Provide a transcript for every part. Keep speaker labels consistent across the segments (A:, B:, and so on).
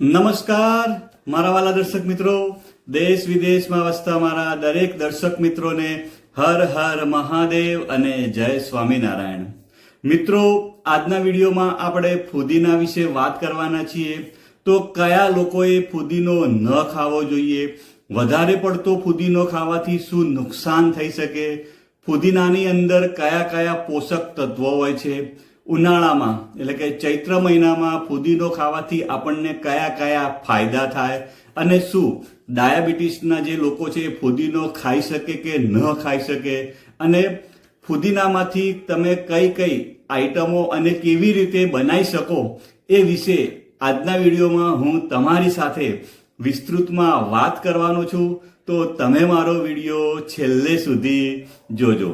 A: નમસ્કાર, મારા વાલા દર્શક મિત્રો. દેશ વિદેશમાં વસતા મારા દરેક દર્શક મિત્રોને હર હર મહાદેવ અને જય સ્વામિનારાયણ. મિત્રો, આજના વિડીયોમાં આપણે ફુદીના વિશે વાત કરવાના છીએ. તો કયા લોકોએ ફુદીનો ન ખાવો જોઈએ? વધારે પડતો ફુદીનો ખાવાથી શું નુકસાન થઈ શકે? ફુદીનાની અંદર કયા કયા પોષક તત્વો હોય છે? ઉનાળામાં, એટલે કે ચૈત્ર મહિનામાં ફુદીનો ખાવાથી આપણને કયા કયા ફાયદા થાય અને શું? ડાયાબિટીસના જે લોકો છે એ ફુદીનો ખાઈ શકે કે ન ખાઈ શકે? અને ફુદીનામાંથી તમે કઈ કઈ આઈટમો અને કેવી રીતે બનાવી શકો એ વિશે આજના વિડીયોમાં હું તમારી સાથે વિસ્તૃતમાં વાત કરવાનો છું. તો તમે મારો વીડિયો છેલ્લે સુધી જોજો.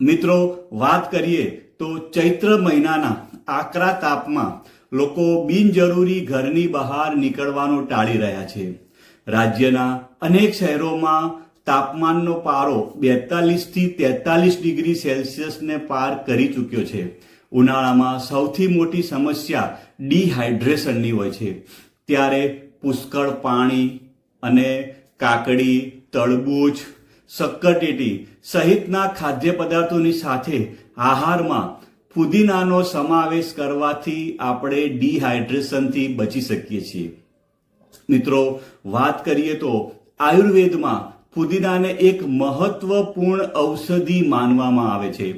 A: મિત્રો, વાત કરીએ તો ચૈત્ર મહિનાના આકરા તાપમાં લોકો બિનજરૂરી ઘરની બહાર નીકળવાનું ટાળી રહ્યા છે. રાજ્યના અનેક શહેરોમાં તાપમાનનો પારો બેતાલીસથી તેતાલીસ ડિગ્રી સેલ્સિયસને પાર કરી ચૂક્યો છે. ઉનાળામાં સૌથી મોટી સમસ્યા ડિહાઇડ્રેશનની હોય છે. ત્યારે પુષ્કળ પાણી અને કાકડી, તળબૂચ શક્કરટેટી સહિતના ખાદ્ય પદાર્થોની સાથે આહારમાં ફુદીનાનો સમાવેશ કરવાથી આપણે ડિહાઇડ્રેશનથી બચી શકીએ છીએ. મિત્રો, વાત કરીએ તો આયુર્વેદમાં ફુદીનાને એક મહત્વપૂર્ણ ઔષધિ માનવામાં આવે છે.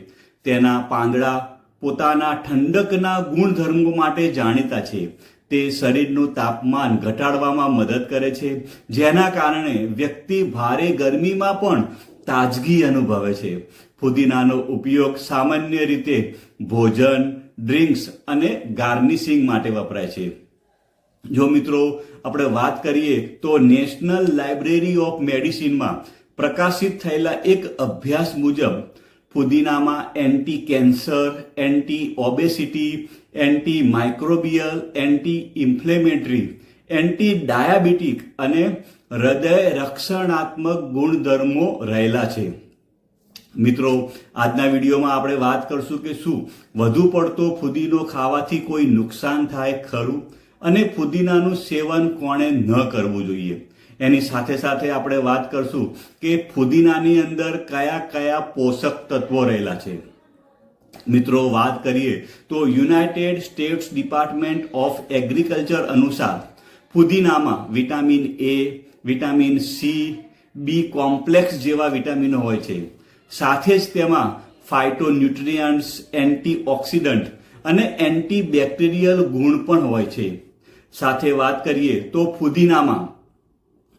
A: તેના પાંદડા પોતાના ઠંડકના ગુણધર્મો માટે જાણીતા છે. તે શરીરનું તાપમાન ઘટાડવામાં મદદ કરે છે, જેના કારણે વ્યક્તિ ભારે ગરમીમાં પણ તાજગી અનુભવે છે. ફુદીનાનો ઉપયોગ સામાન્ય રીતે ભોજન, ડ્રિંક્સ અને ગાર્નિશિંગ માટે વપરાય છે. જો મિત્રો, આપણે વાત કરીએ તો નેશનલ લાઇબ્રેરી ઓફ મેડિસિનમાં પ્રકાશિત થયેલા એક અભ્યાસ મુજબ ફુદીનામાં anti cancer anti obesity anti microbial anti inflammatory anti diabetic અને હૃદય રક્ષણાત્મક ગુણધર્મો રહેલા છે. મિત્રો, આજના વિડીયોમાં આપણે વાત કરશું કે શું? વધુ પડતો ફુદીનો ખાવાથી કોઈ નુકસાન થાય ખરું? અને ફુદીનાનું સેવન કોણે ન કરવું જોઈએ? એની સાથે સાથે આપણે વાત કરશું કે ફુદીનાની અંદર કયા કયા પોષક તત્વો રહેલા છે. મિત્રો, વાત કરીએ તો United States department of agriculture અનુસાર ફુદીનામાં vitamin A, vitamin C, B complex જેવા વિટામિનો હોય છે. સાથે જ તેમાં ફાઇટોન્યુટ્રિયન્ટ્સ, એન્ટીઓક્સિડન્ટ અને એન્ટીબેક્ટેરિયલ ગુણ પણ હોય છે. સાથે વાત કરીએ તો ફુદીનામાં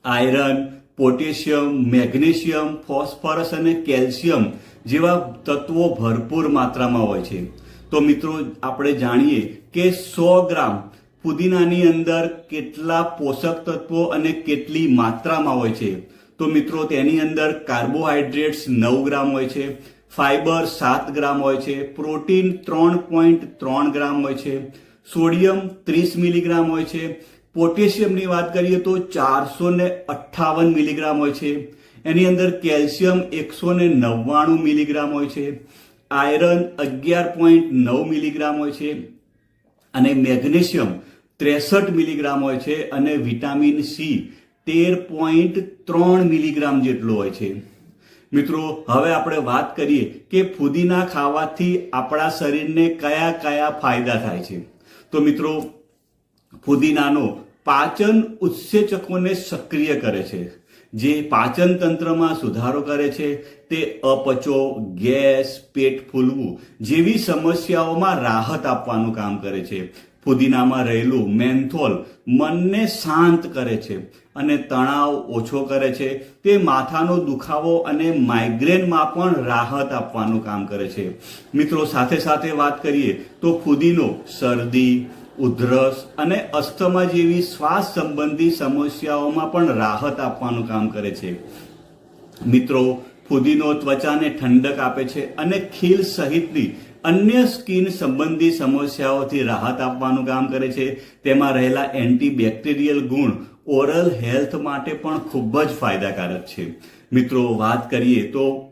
A: આયરન, પોટેશિયમ, મેગ્નેશિયમ, ફોસ્ફરસ અને કેલ્શિયમ જેવા તત્વો ભરપૂર માત્રામાં હોય છે. તો મિત્રો, આપણે જાણીએ કે સો ગ્રામ પુદીનાની અંદર કેટલા પોષક તત્વો અને કેટલી માત્રામાં હોય છે. તો મિત્રો, તેની અંદર કાર્બોહાઈડ્રેટ્સ નવ ગ્રામ હોય છે, ફાઈબર સાત ગ્રામ હોય છે, પ્રોટીન ત્રણ પોઈન્ટ ત્રણ ગ્રામ હોય છે, સોડિયમ ત્રીસ મિલીગ્રામ હોય છે પોટેશિયમની વાત કરીએ તો ચારસો ને અઠ્ઠાવન મિલીગ્રામ હોય છે. એની અંદર કેલ્શિયમ એકસો ને નવ્વાણું મિલીગ્રામ હોય છે. આયરન અગિયાર પોઈન્ટ નવ મિલીગ્રામ હોય છે. અને મેગ્નેશિયમ ત્રેસઠ મિલીગ્રામ હોય છે અને વિટામિન સી તેર પોઈન્ટ ત્રણ મિલીગ્રામ જેટલો હોય છે. મિત્રો, હવે આપણે વાત કરીએ કે ફુદીના ખાવાથી આપણા શરીરને કયા કયા ફાયદા થાય છે. તો મિત્રો ફુદીનાનો પાચન ઉત્સેચકોને સક્રિય કરે છે. જે પાચન તંત્રમાં સુધારો કરે છે, તે અપચો, ગેસ, પેટ ફૂલવું જેવી સમસ્યાઓમાં રાહત આપવાનું કામ કરે છે. ફુદીનામાં રહેલું મેન્થોલ મનને શાંત કરે છે અને તણાવ ઓછો કરે છે. તે માથાનો દુખાવો અને માઇગ્રેનમાં પણ રાહત આપવાનું કામ કરે છે. મિત્રો, સાથે સાથે વાત કરીએ તો ફુદીનો શરદી ઉધરસ અને અસ્થમા જેવી શ્વાસ સંબંધી સમસ્યાઓમાં પણ રાહત આપવાનું કામ કરે છે. મિત્રો, ફુદીનો ત્વચાને ઠંડક આપે છે અને ખીલ સહિતની અન્ય સ્કિન સંબંધી સમસ્યાઓથી રાહત આપવાનું કામ કરે છે. તેમાં રહેલા એન્ટીબેક્ટેરિયલ ગુણ ઓરલ હેલ્થ માટે પણ ખૂબ જ ફાયદાકારક છે. મિત્રો, વાત કરીએ તો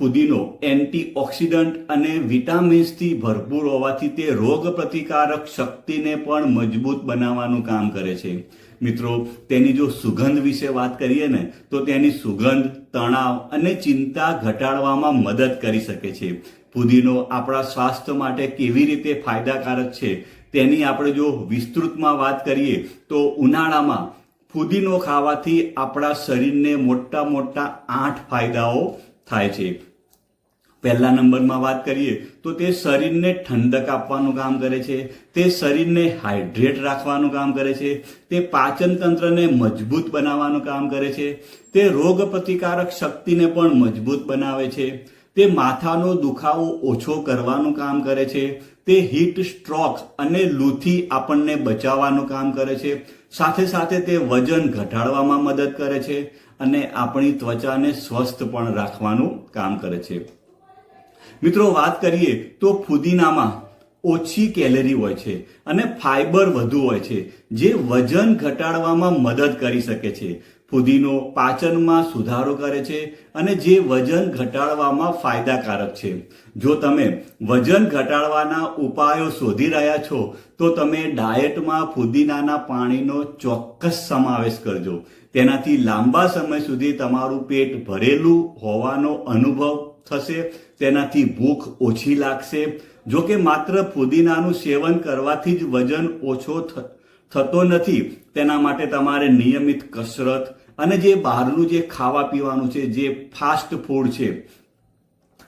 A: ફુદીનો એન્ટીઓક્સિડન્ટ અને વિટામિન્સથી ભરપૂર હોવાથી તે રોગ પ્રતિકારક શક્તિને પણ મજબૂત બનાવવાનું કામ કરે છે. મિત્રો, તેની જો સુગંધ વિશે વાત કરીએ ને, તો તેની સુગંધ, તણાવ અને ચિંતા ઘટાડવામાં મદદ કરી શકે છે. ફુદીનો આપણા સ્વાસ્થ્ય માટે કેવી રીતે ફાયદાકારક છે, તેની આપણે જો વિસ્તૃતમાં વાત કરીએ, તો ઉનાળામાં ફુદીનો ખાવાથી આપણા શરીરને મોટા મોટા આઠ ફાયદાઓ થાય છે. પહેલા નંબરમાં વાત કરીએ, તો તે શરીરને ઠંડક આપવાનું કામ કરે છે, તે શરીરને હાઇડ્રેટ રાખવાનું કામ કરે છે, તે પાચન તંત્રને મજબૂત બનાવવાનું કામ કરે છે, તે રોગ પ્રતિકારક શક્તિને પણ મજબૂત બનાવે છે, તે માથાનો દુખાવો ઓછો કરવાનું કામ કરે છે, તે હીટ સ્ટ્રોક અને લૂથી આપણને બચાવવાનું કામ કરે છે, સાથે સાથે તે વજન ઘટાડવામાં મદદ કરે છે અને આપણી ત્વચાને સ્વસ્થ પણ રાખવાનું કામ કરે છે. મિત્રો, વાત કરીએ તો ફુદીનામાં ઓછી કેલરી હોય છે અને ફાઈબર વધુ હોય છે, જે વજન ઘટાડવામાં મદદ કરી શકે છે. ફુદીનો પાચનમાં સુધારો કરે છે અને જે વજન ઘટાડવામાં ફાયદાકારક છે. જો તમે વજન ઘટાડવાના ઉપાયો શોધી રહ્યા છો, તો તમે ડાયટમાં ફુદીનાના પાણીનો ચોક્કસ સમાવેશ કરજો. તેનાથી લાંબા સમય સુધી તમારું પેટ ભરેલું હોવાનો અનુભવ થશે, તેનાથી ભૂખ ઓછી લાગશે. જો કે માત્ર ફુદીનાનું સેવન કરવાથી જ વજન ઓછો થતો નથી, તેના માટે તમારે નિયમિત કસરત અને જે બહારનું જે ખાવા પીવાનું છે, જે ફાસ્ટ ફૂડ છે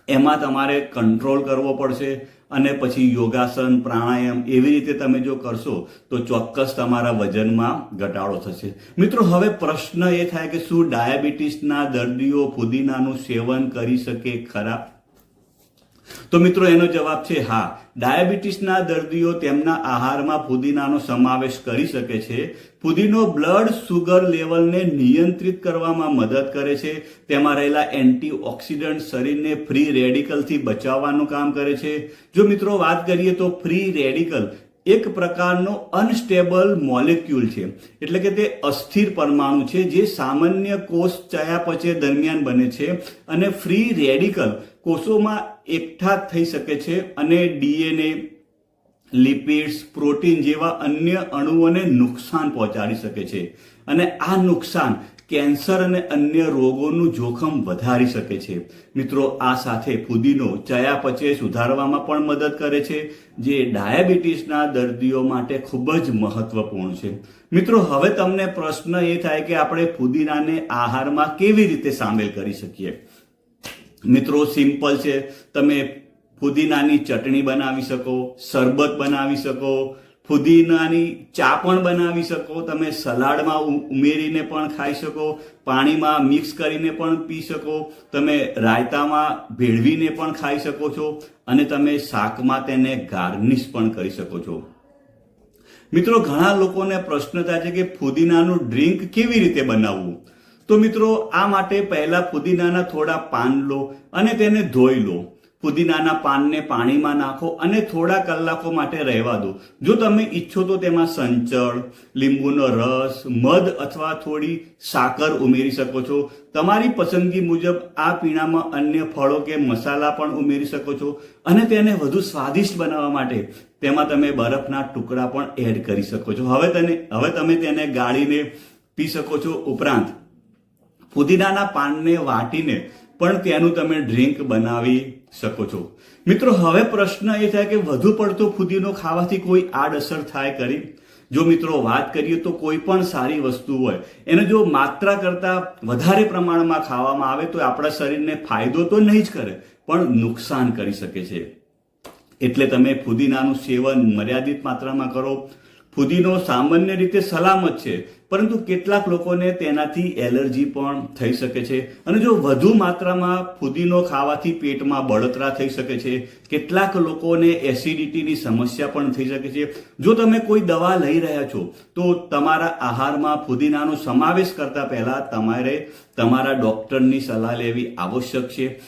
A: એમાં તમારે કંટ્રોલ કરવો પડશે અને પછી યોગાસન, પ્રાણાયામ એવી રીતે તમે જો કરશો તો ચોક્કસ તમારા વજનમાં ઘટાડો થશે. મિત્રો, હવે પ્રશ્ન એ થાય કે શું ડાયાબિટીસના દર્દીઓ ફુદીનાનું સેવન કરી શકે ખરા? તો મિત્રો, એનો જવાબ છે હા. ડાયાબિટીસના દર્દીઓ તેમના આહારમાં ફુદીનાનો સમાવેશ કરી શકે છે. ફુદીનો બ્લડ સુગર લેવલને નિયંત્રિત કરવામાં મદદ કરે છે. તેમાં રહેલા એન્ટીઓક્સિડન્ટ શરીરને ફ્રી રેડિકલથી બચાવવાનું કામ કરે છે. જો મિત્રો, વાત કરીએ તો ફ્રી રેડિકલ એક પ્રકારનો અનસ્ટેબલ મોલેક્યુલ છે. એટલે કે તે અસ્થિર પરમાણુ છે જે સામાન્ય કોષ ચયાપચય દરમિયાન બને છે. અને ફ્રી રેડિકલ કોષોમાં એકઠા થઈ શકે છે અને ડીએનએ, લિપિડ્સ, પ્રોટીન જેવા અન્ય અણુઓને નુકસાન પહોંચાડી શકે છે. અને આ નુકસાન કેન્સર અને અન્ય રોગોનું જોખમ વધારી શકે છે. મિત્રો, આ સાથે ફુદીનો ચયાપચય સુધારવામાં પણ મદદ કરે છે, જે ડાયાબિટીસના દર્દીઓ માટે ખૂબ જ મહત્વપૂર્ણ છે. મિત્રો, હવે તમને પ્રશ્ન એ થાય કે આપણે ફુદીનાને આહારમાં કેવી રીતે સામેલ કરી શકીએ? મિત્રો સિમ્પલ છે. તમે ફુદીનાની ચટણી બનાવી શકો, શરબત બનાવી શકો, ફુદીનાની ચા પણ બનાવી શકો. તમે સલાડમાં ઉમેરીને પણ ખાઈ શકો, પાણીમાં મિક્સ કરીને પણ પી શકો. તમે રાયતામાં ભેળવીને પણ ખાઈ શકો છો અને તમે શાકમાં તેને ગાર્નિશ પણ કરી શકો છો. મિત્રો, ઘણા લોકોને પ્રશ્ન થાય છે કે ફુદીનાનું ડ્રિંક કેવી રીતે બનાવવું? તો મિત્રો, આ માટે પહેલા ફુદીનાના થોડા પાન લો અને તેને ધોઈ લો. ફુદીનાના પાનને પાણીમાં નાખો અને થોડા કલાકો માટે રહેવા દો. જો તમે ઈચ્છો તો તેમાં સંચળ, લીંબુનો રસ, મધ અથવા થોડી સાકર ઉમેરી શકો છો. તમારી પસંદગી મુજબ આ પીણામાં અન્ય ફળો કે મસાલા પણ ઉમેરી શકો છો અને તેને વધુ સ્વાદિષ્ટ બનાવવા માટે તેમાં તમે બરફના ટુકડા પણ એડ કરી શકો છો. હવે તેને, હવે તમે તેને ગાળીને પી શકો છો ઉપરાંત ફુદીનાના પાનને વાટીને પણ તેનું તમે ડ્રિંક બનાવી શકો છો. મિત્રો, હવે પ્રશ્ન એ થાય કે વધુ પડતો ફુદીનો ખાવાથી કોઈ આડઅસર થાય કરી જો મિત્રો વાત કરીએ તો કોઈ પણ સારી વસ્તુ હોય, એને જો માત્રા કરતાં વધારે પ્રમાણમાં ખાવામાં આવે તો આપણા શરીરને ફાયદો તો નહીં જ કરે, પણ નુકસાન કરી શકે છે. એટલે તમે ફુદીનાનું સેવન મર્યાદિત માત્રામાં કરો. ફુદીનો સામાન્ય રીતે સલામત છે પરંતુ કેટલાક લોકોને તેનાથી એલર્જી પણ થઈ શકે છે. અને જો વધુ માત્રામાં ફુદીનો ખાવાથી પેટમાં બળતરા થઈ શકે છે, કેટલાક લોકોને એસિડિટીની સમસ્યા પણ થઈ શકે છે. જો તમે કોઈ દવા લઈ રહ્યા છો, તો તમારા આહારમાં ફુદીનાનો સમાવેશ કરતા પહેલા તમારે તમારા ડોક્ટરની સલાહ લેવી આવશ્યક છે.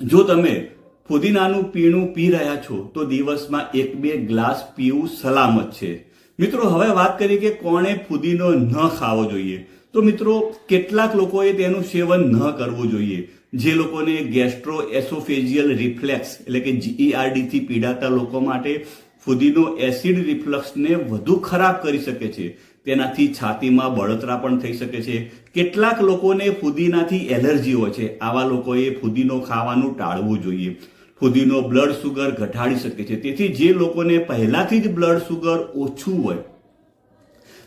A: જો તમે ફુદીનાનું પીણું પી રહ્યા છો, તો દિવસમાં એક બે ગ્લાસ પીવું સલામત છે. મિત્રો, હવે વાત કરી કે કોણે ફુદીનો ન ખાવો જોઈએ. તો મિત્રો, કેટલાક લોકોએ તેનું સેવન ન કરવું જોઈએ. જે લોકોને ગેસ્ટ્રો એસોફેજિયલ રિફ્લેક્સ, એટલે કે જીઈઆરડીથી પીડાતા લોકો માટે ફુદીનો એસિડ રિફ્લક્સને વધુ ખરાબ કરી શકે છે. તેનાથી છાતીમાં બળતરા પણ થઈ શકે છે. કેટલાક લોકોને ફુદીનાથી એલર્જી હોય છે. આવા લોકોએ ફુદીનો ખાવાનું ટાળવું જોઈએ. ફુદીનો બ્લડ સુગર ઘટાડી શકે છે. તેથી જે લોકોને પહેલાથી જ બ્લડ સુગર ઓછું હોય,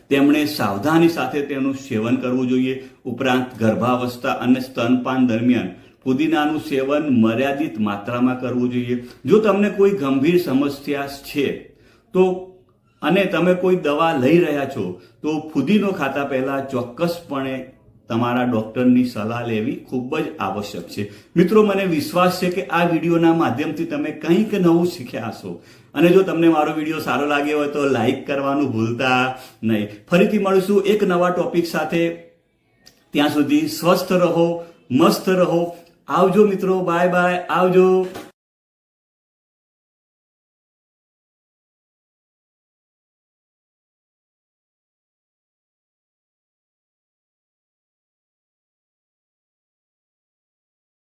A: તેમણે સાવધાની સાથે તેનું સેવન કરવું જોઈએ. ઉપરાંત ગર્ભાવસ્થા અને સ્તનપાન દરમિયાન પુદીનાનું સેવન મર્યાદિત માત્રામાં કરવું જોઈએ. જો તમને કોઈ ગંભીર સમસ્યા છે, તો અને તમે કોઈ દવા લઈ રહ્યા છો, તો ફુદીનો ખાતા પહેલા ચોક્કસપણે તમારા ડોક્ટરની સલાહ લેવી ખૂબ જ આવશ્યક છે. મિત્રો, મને વિશ્વાસ છે કે આ વિડીયોના માધ્યમથી તમે કંઈક નવું શીખ્યા હશો. અને જો તમને મારો વીડિયો સારો લાગ્યો હોય તો લાઈક કરવાનું ભૂલતા નહીં. ફરીથી મળીશું એક નવા ટોપિક સાથે. ત્યાં સુધી સ્વસ્થ રહો, મસ્ત રહો. આવજો મિત્રો, બાય બાય, આવજો.